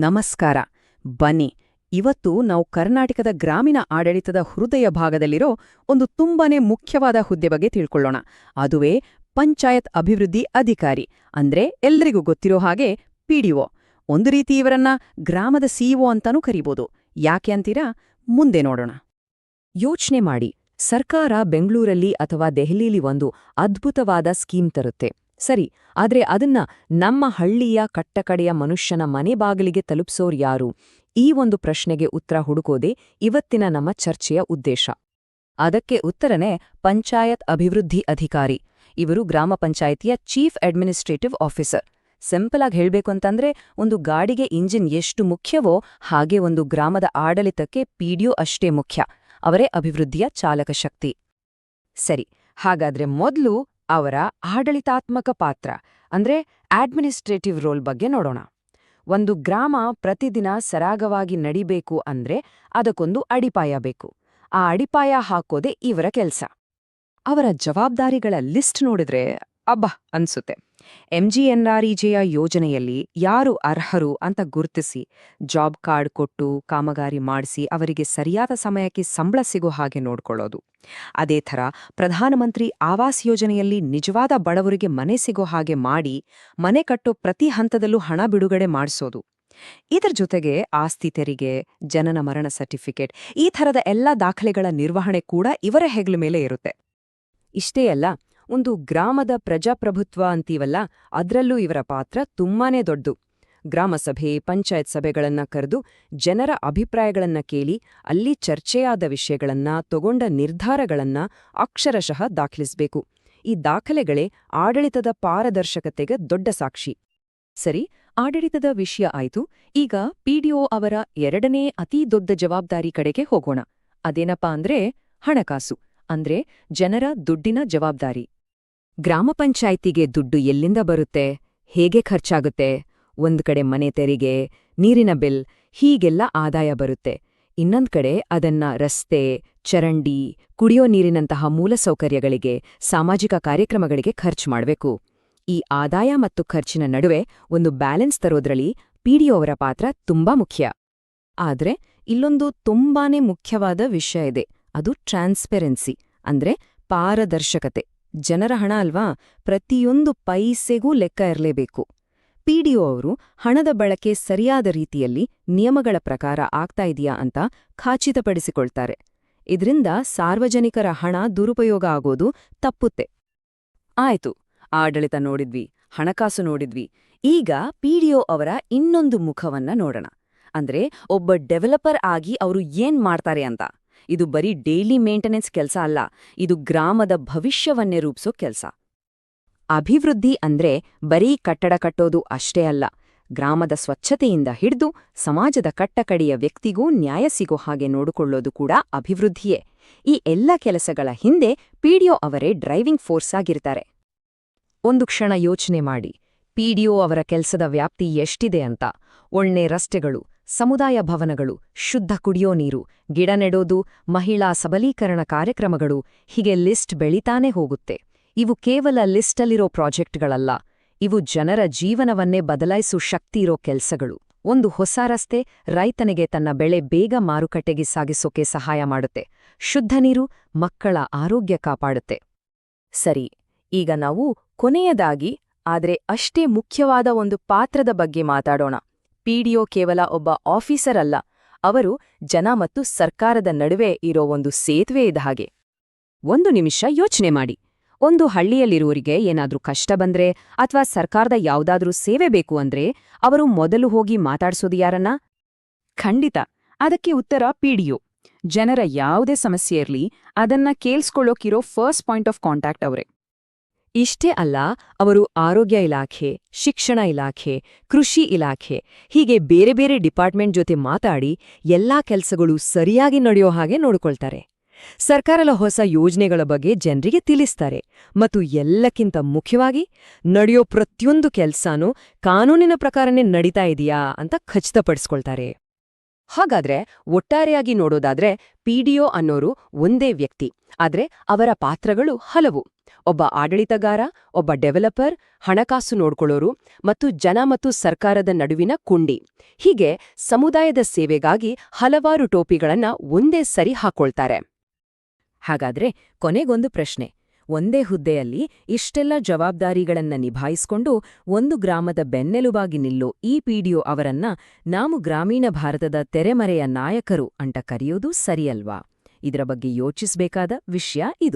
ನಮಸ್ಕಾರ. ಬನ್ನಿ, ಇವತ್ತು ನಾವು ಕರ್ನಾಟಕದ ಗ್ರಾಮೀಣ ಆಡಳಿತದ ಹೃದಯ ಭಾಗದಲ್ಲಿರೋ ಒಂದು ತುಂಬಾನೇ ಮುಖ್ಯವಾದ ಹುದ್ದೆ ಬಗ್ಗೆ ತಿಳ್ಕೊಳ್ಳೋಣ. ಅದುವೇ ಪಂಚಾಯತ್ ಅಭಿವೃದ್ಧಿ ಅಧಿಕಾರಿ, ಅಂದ್ರೆ ಎಲ್ರಿಗೂ ಗೊತ್ತಿರೋ ಹಾಗೆ ಪಿಡಿಒ ಒಂದು ರೀತಿ ಇವರನ್ನ ಗ್ರಾಮದ ಸಿಇಒ ಅಂತಾನೂ ಕರಿಬೋದು. ಯಾಕೆ ಅಂತೀರಾ? ಮುಂದೆ ನೋಡೋಣ. ಯೋಚ್ನೆ ಮಾಡಿ, ಸರ್ಕಾರ ಬೆಂಗಳೂರಲ್ಲಿ ಅಥವಾ ದೆಹಲಿಲಿ ಒಂದು ಅದ್ಭುತವಾದ ಸ್ಕೀಮ್ ತರುತ್ತೆ. ಸರಿ, ಆದ್ರೆ ಅದನ್ನ ನಮ್ಮ ಹಳ್ಳಿಯ ಕಟ್ಟಕಡೆಯ ಮನುಷ್ಯನ ಮನೆ ಬಾಗಿಲಿಗೆ ತಲುಪಿಸೋರು ಯಾರು? ಈ ಒಂದು ಪ್ರಶ್ನೆಗೆ ಉತ್ತರ ಹುಡುಕೋದೇ ಇವತ್ತಿನ ನಮ್ಮ ಚರ್ಚೆಯ ಉದ್ದೇಶ. ಅದಕ್ಕೆ ಉತ್ತರನೇ ಪಂಚಾಯತ್ ಅಭಿವೃದ್ಧಿ ಅಧಿಕಾರಿ. ಇವರು ಗ್ರಾಮ ಪಂಚಾಯಿತಿಯ ಚೀಫ್ ಅಡ್ಮಿನಿಸ್ಟ್ರೇಟಿವ್ ಆಫೀಸರ್. ಸಿಂಪಲ್ ಆಗಿ ಹೇಳ್ಬೇಕು ಅಂತಂದ್ರೆ ಒಂದು ಗಾಡಿಗೆ ಇಂಜಿನ್ ಎಷ್ಟು ಮುಖ್ಯವೋ ಹಾಗೆ ಒಂದು ಗ್ರಾಮದ ಆಡಳಿತಕ್ಕೆ ಪಿಡಿಒ ಅಷ್ಟೇ ಮುಖ್ಯ. ಅವರೇ ಅಭಿವೃದ್ಧಿಯ ಚಾಲಕ ಶಕ್ತಿ. ಸರಿ, ಹಾಗಾದ್ರೆ ಮೊದಲು ಅವರ ಆಡಳಿತಾತ್ಮಕ ಪಾತ್ರ, ಅಂದ್ರೆ ಅಡ್ಮಿನಿಸ್ಟ್ರೇಟಿವ್ ರೋಲ್ ಬಗ್ಗೆ ನೋಡೋಣ. ಒಂದು ಗ್ರಾಮ ಪ್ರತಿದಿನ ಸರಾಗವಾಗಿ ನಡಿಬೇಕು ಅಂದ್ರೆ ಅದಕ್ಕೊಂದು ಅಡಿಪಾಯ ಬೇಕು. ಆ ಅಡಿಪಾಯ ಹಾಕೋದೆ ಇವರ ಕೆಲ್ಸ. ಅವರ ಜವಾಬ್ದಾರಿಗಳ ಲಿಸ್ಟ್ ನೋಡಿದ್ರೆ ಅಬ್ಬ ಅನ್ಸುತ್ತೆ. ಎಂಜಿಎನ್ಆರ್ಇಜೆಯ ಯೋಜನೆಯಲ್ಲಿ ಯಾರು ಅರ್ಹರು ಅಂತ ಗುರುತಿಸಿ, ಜಾಬ್ ಕಾರ್ಡ್ ಕೊಟ್ಟು ಕಾಮಗಾರಿ ಮಾಡಿಸಿ ಅವರಿಗೆ ಸರಿಯಾದ ಸಮಯಕ್ಕೆ ಸಂಬಳ ಸಿಗೋ ಹಾಗೆ ನೋಡ್ಕೊಳ್ಳೋದು. ಅದೇ ಥರ ಪ್ರಧಾನಮಂತ್ರಿ ಆವಾಸ್ ಯೋಜನೆಯಲ್ಲಿ ನಿಜವಾದ ಬಡವರಿಗೆ ಮನೆ ಸಿಗೋ ಹಾಗೆ ಮಾಡಿ, ಮನೆ ಕಟ್ಟೋ ಪ್ರತಿ ಹಂತದಲ್ಲೂ ಹಣ ಬಿಡುಗಡೆ ಮಾಡಿಸೋದು. ಇದರ ಜೊತೆಗೆ ಆಸ್ತಿ ತೆರಿಗೆ, ಜನನ ಮರಣ ಸರ್ಟಿಫಿಕೇಟ್, ಈ ಥರದ ಎಲ್ಲ ದಾಖಲೆಗಳ ನಿರ್ವಹಣೆ ಕೂಡ ಇವರ ಹೆಗಲ ಮೇಲೆ ಇರುತ್ತೆ. ಇಷ್ಟೇ ಅಲ್ಲ ಒಂದು ಗ್ರಾಮದ ಪ್ರಜಾಪ್ರಭುತ್ವ ಅಂತೀವಲ್ಲ, ಅದ್ರಲ್ಲೂ ಇವರ ಪಾತ್ರ ತುಂಬಾನೇ ದೊಡ್ಡದು ಗ್ರಾಮಸಭೆ, ಪಂಚಾಯತ್ ಸಭೆಗಳನ್ನ ಕರೆದು ಜನರ ಅಭಿಪ್ರಾಯಗಳನ್ನ ಕೇಳಿ, ಅಲ್ಲಿ ಚರ್ಚೆಯಾದ ವಿಷಯಗಳನ್ನ, ತಗೊಂಡ ನಿರ್ಧಾರಗಳನ್ನ ಅಕ್ಷರಶಃ ದಾಖಲಿಸಬೇಕು. ಈ ದಾಖಲೆಗಳೇ ಆಡಳಿತದ ಪಾರದರ್ಶಕತೆಗೆ ದೊಡ್ಡ ಸಾಕ್ಷಿ. ಸರಿ, ಆಡಳಿತದ ವಿಷಯ ಆಯಿತು, ಈಗ ಪಿಡಿಒ ಅವರ ಎರಡನೇ ಅತೀ ದೊಡ್ಡ ಜವಾಬ್ದಾರಿ ಕಡೆಗೆ ಹೋಗೋಣ. ಅದೇನಪ್ಪಾ ಅಂದ್ರೆ ಹಣಕಾಸು. ಅಂದ್ರೆ ಜನರ ದುಡ್ಡಿನ ಜವಾಬ್ದಾರಿ. ಗ್ರಾಮ ಪಂಚಾಯಿತಿಗೆ ದುಡ್ಡು ಎಲ್ಲಿಂದ ಬರುತ್ತೆ? ಹೇಗೆ ಖರ್ಚಾಗುತ್ತೆ? ಒಂದ್ ಕಡೆ ಮನೆ ತೆರಿಗೆ, ನೀರಿನ ಬಿಲ್, ಹೀಗೆಲ್ಲ ಆದಾಯ ಬರುತ್ತೆ. ಇನ್ನೊಂದ್ ಕಡೆ ಅದನ್ನ ರಸ್ತೆ, ಚರಂಡಿ, ಕುಡಿಯೋ ನೀರಿನಂತಹ ಮೂಲಸೌಕರ್ಯಗಳಿಗೆ, ಸಾಮಾಜಿಕ ಕಾರ್ಯಕ್ರಮಗಳಿಗೆ ಖರ್ಚು ಮಾಡಬೇಕು. ಈ ಆದಾಯ ಮತ್ತು ಖರ್ಚಿನ ನಡುವೆ ಒಂದು ಬ್ಯಾಲೆನ್ಸ್ ತರೋದ್ರಲ್ಲಿ ಪಿಡಿಒವರ ಪಾತ್ರ ತುಂಬಾ ಮುಖ್ಯ. ಆದ್ರೆ ಇಲ್ಲೊಂದು ತುಂಬಾನೇ ಮುಖ್ಯವಾದ ವಿಷಯ ಇದೆ. ಅದು ಟ್ರಾನ್ಸ್ಪೆರೆನ್ಸಿ, ಅಂದ್ರೆ ಪಾರದರ್ಶಕತೆ. ಜನರ ಹಣ ಅಲ್ವಾ? ಪ್ರತಿಯೊಂದು ಪೈಸೆಗೂ ಲೆಕ್ಕ ಇರಲೇಬೇಕು. ಪಿಡಿಒ ಅವರು, ಹಣದ ಬಳಕೆ ಸರಿಯಾದ ರೀತಿಯಲ್ಲಿ ನಿಯಮಗಳ ಪ್ರಕಾರ ಆಗ್ತಾ ಇದೆಯಾ ಅಂತ ಖಾಚಿತಪಡಿಸಿಕೊಳ್ತಾರೆ. ಇದರಿಂದ ಸಾರ್ವಜನಿಕರ ಹಣ ದುರುಪಯೋಗ ಆಗೋದು ತಪ್ಪುತ್ತೆ. ಆಯ್ತು, ಆಡಳಿತ ನೋಡಿದ್ವಿ, ಹಣಕಾಸು ನೋಡಿದ್ವಿ. ಈಗ ಪಿಡಿಒ ಅವರ ಇನ್ನೊಂದು ಮುಖವನ್ನ ನೋಡೋಣ. ಅಂದ್ರೆ ಒಬ್ಬ ಡೆವಲಪರ್ ಆಗಿ ಅವರು ಏನ್ ಮಾಡ್ತಾರೆ ಅಂತ. ಇದು ಬರೀ ಡೈಲಿ ಮೇಂಟೆನೆನ್ಸ್ ಕೆಲಸ ಅಲ್ಲ, ಇದು ಗ್ರಾಮದ ಭವಿಷ್ಯವನ್ನೇ ರೂಪಿಸೋ ಕೆಲಸ. ಅಭಿವೃದ್ಧಿ ಅಂದ್ರೆ ಬರೀ ಕಟ್ಟಡ ಕಟ್ಟೋದು ಅಷ್ಟೇ ಅಲ್ಲ, ಗ್ರಾಮದ ಸ್ವಚ್ಛತೆಯಿಂದ ಹಿಡಿದು ಸಮಾಜದ ಕಟ್ಟಕಡೆಯ ವ್ಯಕ್ತಿಗೂ ನ್ಯಾಯ ಸಿಗೋ ಹಾಗೆ ನೋಡಿಕೊಳ್ಳೋದು ಕೂಡ ಅಭಿವೃದ್ಧಿಯೇ. ಈ ಎಲ್ಲ ಕೆಲಸಗಳ ಹಿಂದೆ ಪಿಡಿಒ ಅವರೇ ಡ್ರೈವಿಂಗ್ ಫೋರ್ಸ್ ಆಗಿರ್ತಾರೆ. ಒಂದು ಕ್ಷಣ ಯೋಚನೆ ಮಾಡಿ ಪಿಡಿಒ ಅವರ ಕೆಲಸದ ವ್ಯಾಪ್ತಿ ಎಷ್ಟಿದೆ ಅಂತ, ಒಳ್ಳೆ ರಸ್ತೆಗಳು ಸಮುದಾಯ ಭವನಗಳು, ಶುದ್ಧ ಕುಡಿಯೋ ನೀರು, ಗಿಡ ನೆಡೋದು, ಮಹಿಳಾ ಸಬಲೀಕರಣ ಕಾರ್ಯಕ್ರಮಗಳು, ಹೀಗೆ ಲಿಸ್ಟ್ ಬೆಳಿತಾನೆ ಹೋಗುತ್ತೆ. ಇವು ಕೇವಲ ಲಿಸ್ಟಲ್ಲಿರೋ ಪ್ರಾಜೆಕ್ಟ್ಗಳಲ್ಲ, ಇವು ಜನರ ಜೀವನವನ್ನೇ ಬದಲಾಯಿಸು ಶಕ್ತಿ ಇರೋ ಕೆಲಸಗಳು. ಒಂದು ಹೊಸ ರಸ್ತೆ ರೈತನಿಗೆ ತನ್ನ ಬೆಳೆ ಬೇಗ ಮಾರುಕಟ್ಟೆಗೆ ಸಾಗಿಸೋಕೆ ಸಹಾಯ ಮಾಡುತ್ತೆ. ಶುದ್ಧ ನೀರು ಮಕ್ಕಳ ಆರೋಗ್ಯ ಕಾಪಾಡುತ್ತೆ. ಸರಿ, ಈಗ ನಾವು ಕೊನೆಯದಾಗಿ, ಆದರೆ ಅಷ್ಟೇ ಮುಖ್ಯವಾದ ಒಂದು ಪಾತ್ರದ ಬಗ್ಗೆ ಮಾತಾಡೋಣ. ಪಿಡಿಒ ಕೇವಲ ಒಬ್ಬ ಆಫೀಸರ್ ಅಲ್ಲ, ಅವರು ಜನ ಮತ್ತು ಸರ್ಕಾರದ ನಡುವೆ ಇರೋ ಒಂದು ಸೇತುವೆ ಇದ್ದ ಹಾಗೆ. ಒಂದು ನಿಮಿಷ ಯೋಚನೆ ಮಾಡಿ. ಒಂದು ಹಳ್ಳಿಯಲ್ಲಿರುವರಿಗೆ ಏನಾದ್ರೂ ಕಷ್ಟ ಬಂದ್ರೆ ಅಥವಾ ಸರ್ಕಾರದ ಯಾವುದಾದ್ರೂ ಸೇವೆ ಬೇಕು ಅಂದ್ರೆ ಅವರು ಮೊದಲು ಹೋಗಿ ಮಾತಾಡ್ಸೋದು ಯಾರನ್ನ? ಖಂಡಿತ. ಅದಕ್ಕೆ ಉತ್ತರ ಪಿಡಿಒ. ಜನರ ಯಾವುದೇ ಸಮಸ್ಯೆ ಇರಲಿ, ಅದನ್ನ ಕೇಳಿಸ್ಕೊಳ್ಳೋಕಿರೋ ಫಸ್ಟ್ ಪಾಯಿಂಟ್ ಆಫ್ ಕಾಂಟ್ಯಾಕ್ಟ್ ಅವರೇ. ಇಷ್ಟೇ ಅಲ್ಲ, ಅವರು ಆರೋಗ್ಯ ಇಲಾಖೆ, ಶಿಕ್ಷಣ ಇಲಾಖೆ, ಕೃಷಿ ಇಲಾಖೆ, ಹೀಗೆ ಬೇರೆ ಬೇರೆ ಡಿಪಾರ್ಟ್ಮೆಂಟ್ ಜೊತೆ ಮಾತಾಡಿ ಎಲ್ಲಾ ಕೆಲಸಗಳು ಸರಿಯಾಗಿ ನಡೆಯೋ ಹಾಗೆ ನೋಡಿಕೊಳ್ತಾರೆ. ಸರ್ಕಾರದ ಹೊಸ ಯೋಜನೆಗಳ ಬಗ್ಗೆ ಜನರಿಗೆ ತಿಳಿಸ್ತಾರೆ ಮತ್ತು ಎಲ್ಲಕ್ಕಿಂತ ಮುಖ್ಯವಾಗಿ ನಡೆಯೋ ಪ್ರತಿಯೊಂದು ಕೆಲ್ಸಾನೂ ಕಾನೂನಿನ ಪ್ರಕಾರನೇ ನಡೀತಾ ಇದೆಯಾ ಅಂತ ಖಚಿತಪಡಿಸ್ಕೊಳ್ತಾರೆ. ಹಾಗಾದ್ರೆ ಒಟ್ಟಾರೆಯಾಗಿ ನೋಡೋದಾದ್ರೆ ಪಿಡಿಒ ಅನ್ನೋರು ಒಂದೇ ವ್ಯಕ್ತಿ. ಆದ್ರೆ ಅವರ ಪಾತ್ರಗಳು ಹಲವು. ಒಬ್ಬ ಆಡಳಿತಗಾರ, ಒಬ್ಬ ಡೆವಲಪರ್, ಹಣಕಾಸು ನೋಡ್ಕೊಳ್ಳೋರು ಮತ್ತು ಜನ ಮತ್ತು ಸರ್ಕಾರದ ನಡುವಿನ ಕುಂಡಿ. ಹೀಗೆ ಸಮುದಾಯದ ಸೇವೆಗಾಗಿ ಹಲವಾರು ಟೋಪಿಗಳನ್ನ ಒಂದೇ ಸರಿ ಹಾಕೊಳ್ತಾರೆ. ಹಾಗಾದ್ರೆ ಕೊನೆಗೊಂದು ಪ್ರಶ್ನೆ. ಒಂದೇ ಹುದ್ದೆಯಲ್ಲಿ ಇಷ್ಟೆಲ್ಲ ಜವಾಬ್ದಾರಿಗಳನ್ನ ನಿಭಾಯಿಸಿಕೊಂಡು ಒಂದು ಗ್ರಾಮದ ಬೆನ್ನೆಲುಬಾಗಿ ನಿಲ್ಲೋ ಈ ಪಿಡಿಒ ಅವರನ್ನ ನಾವು ಗ್ರಾಮೀಣ ಭಾರತದ ತೆರೆಮರೆಯ ನಾಯಕರು ಅಂತ ಕರೆಯೋದು ಸರಿಯಲ್ವಾ? ಇದರ ಬಗ್ಗೆ ಯೋಚಿಸಬೇಕಾದ ವಿಷಯ ಇದು.